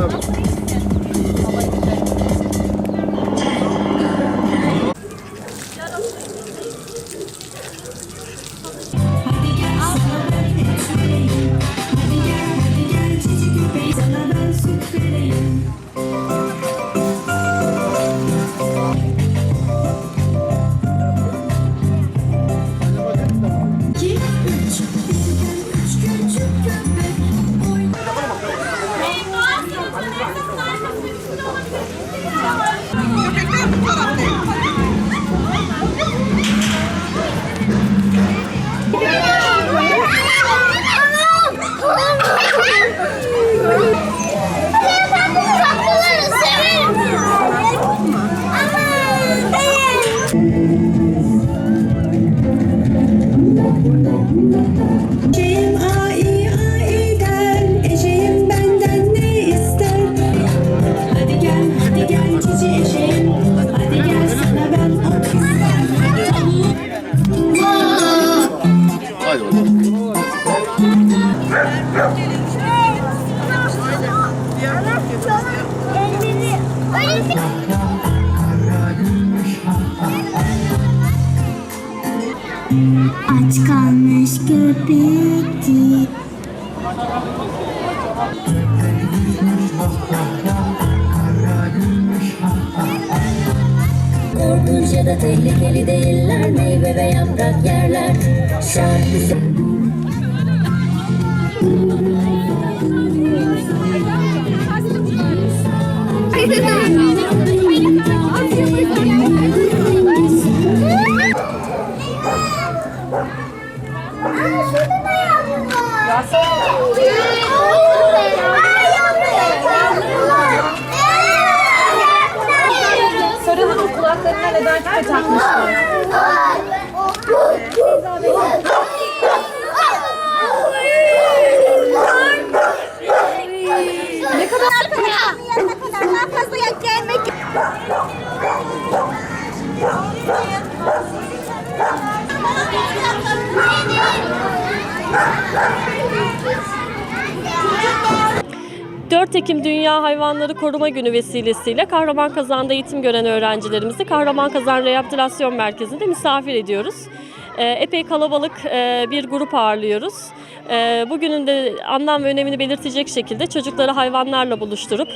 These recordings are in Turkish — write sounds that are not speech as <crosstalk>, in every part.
Tabii. Aç kalmış köpekti. Korkunç ya da tehlikeli değiller Meyve ve yaprak yerler Şarkısı <laughs> <laughs> Sarılın kulaklarına neden küpe takmışlar? Ne kadar 4 Ekim Dünya Hayvanları Koruma Günü vesilesiyle Kahraman Kazan'da eğitim gören öğrencilerimizi Kahraman Kazan Rehabilitasyon Merkezi'nde misafir ediyoruz. Ee, Epey kalabalık e, bir grup ağırlıyoruz. Ee, Bugünün de anlam ve önemini belirtecek şekilde çocukları hayvanlarla buluşturup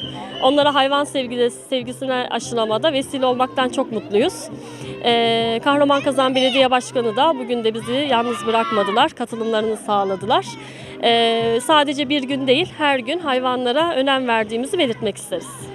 onlara hayvan sevgisi, sevgisine aşılamada vesile olmaktan çok mutluyuz. Ee, Kahraman Kazan Belediye Başkanı da bugün de bizi yalnız bırakmadılar, katılımlarını sağladılar. Sadece bir gün değil, her gün hayvanlara önem verdiğimizi belirtmek isteriz.